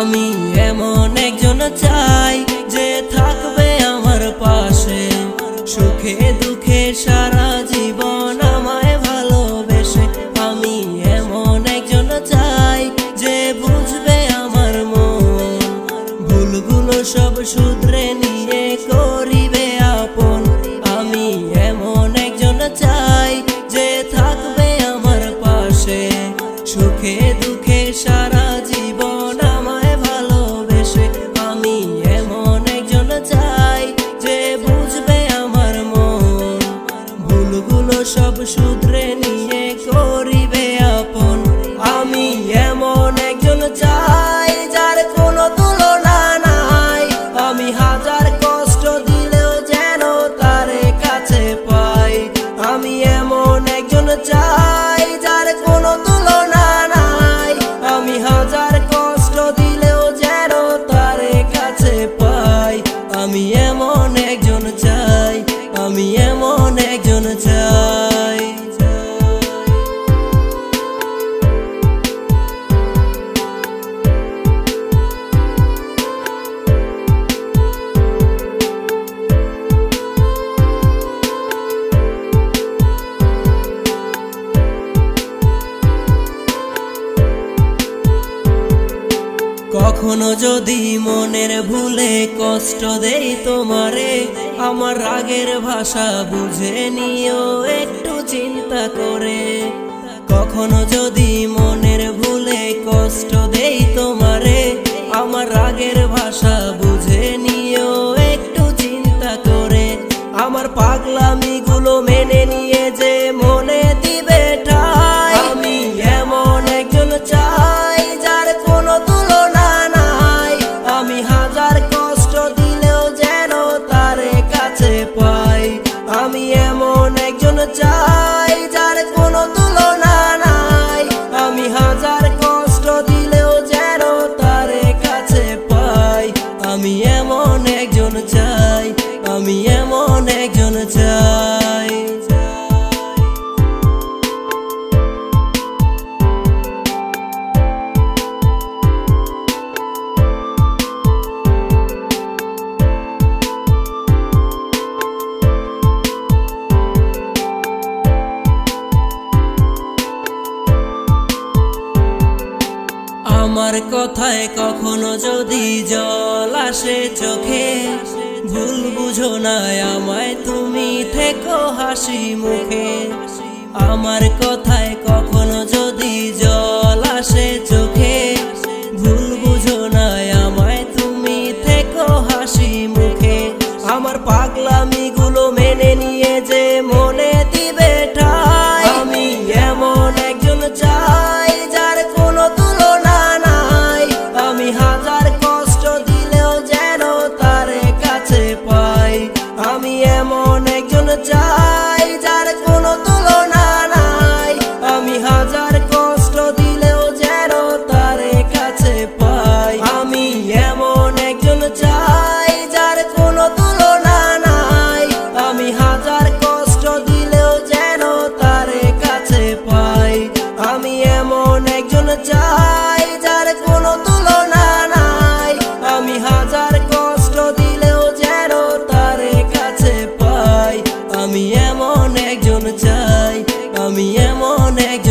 আমি এমন একজন চাই যে থাকবে আমার পাশে। সুখে, দুঃখে সারা জীবন আমায় ভালোবেসে। আমি এমন একজন চাই যে বুঝবে আমার মন। ভুলগুলো সব শুধরে নিয়ে আমি হাজার কষ্ট দিলেও যেন তারে কাছে পাই। আমি এমন একজন চাই যার কোনো তুলনা নাই। আমি হাজার কষ্ট দিলেও যেন তারে কাছে পাই। আমি এমন একজন চাই, আমি এমন একজন চাই। কখনো যদি মনের ভুলে কষ্ট দেই তোমারে, আমার রাগের ভাষা বুঝে নিও একটু চিন্তা করে। কখনো যদি মনের ভুলে কষ্ট দেই তোমারে আমি এমন একজন চাই আমি এমন একজন চাই। আমার কথায় কখনো যদি জল আসে চোখে, ভুল বুঝো না আমায়, তুমি থেকো হাসি মুখে। আমার কথায় কখনো যদি জল neck